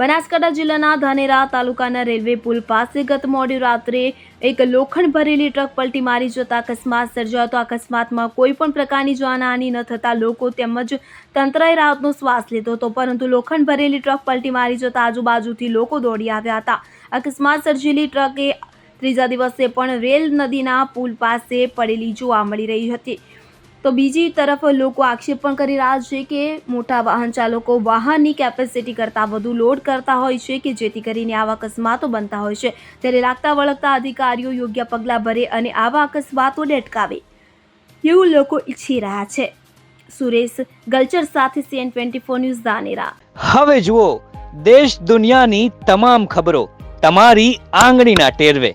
બનાસકાંઠા જિલ્લાના ધાનેરા તાલુકાના રેલવે પુલ પાસે ગત મોડી રાત્રે એક લોખંડ ભરેલી ટ્રક પલટી મારી જતા અકસ્માત સર્જાયો હતો. અકસ્માતમાં કોઈ પણ પ્રકારની જાનહાની ન થતા લોકો તેમજ તંત્રએ રાહતનો શ્વાસ લીધો હતો, પરંતુ લોખંડ ભરેલી ટ્રક પલટી મારી જતા આજુબાજુથી લોકો દોડી આવ્યા હતા. અકસ્માત સર્જેલી ટ્રકે ત્રીજા દિવસે પણ રેલ નદીના પુલ પાસે પડેલી જોવા મળી રહી હતી. તો બીજી તરફ લોકો આક્ષેપ પણ કરી રહ્યા છે કે મોટા વાહન ચાલકો વાહનની કેપેસિટી કરતાં વધુ લોડ કરતા હોય છે કે જેથી કરીને આવા અકસ્માતો બનતા હોય છે. ત્યારે લાગતા વળગતા અધિકારીઓ યોગ્ય પગલાં ભરે અને આવા અકસ્માતોને અટકાવે. એવું લોકો ઈચ્છી રહ્યા છે. સુરેશ ગલચર સાથે CN twenty four news Danera હવે જુઓ, દેશ દુનિયાની તમામ ખબરો તમારી આંગળીના ટેરવે.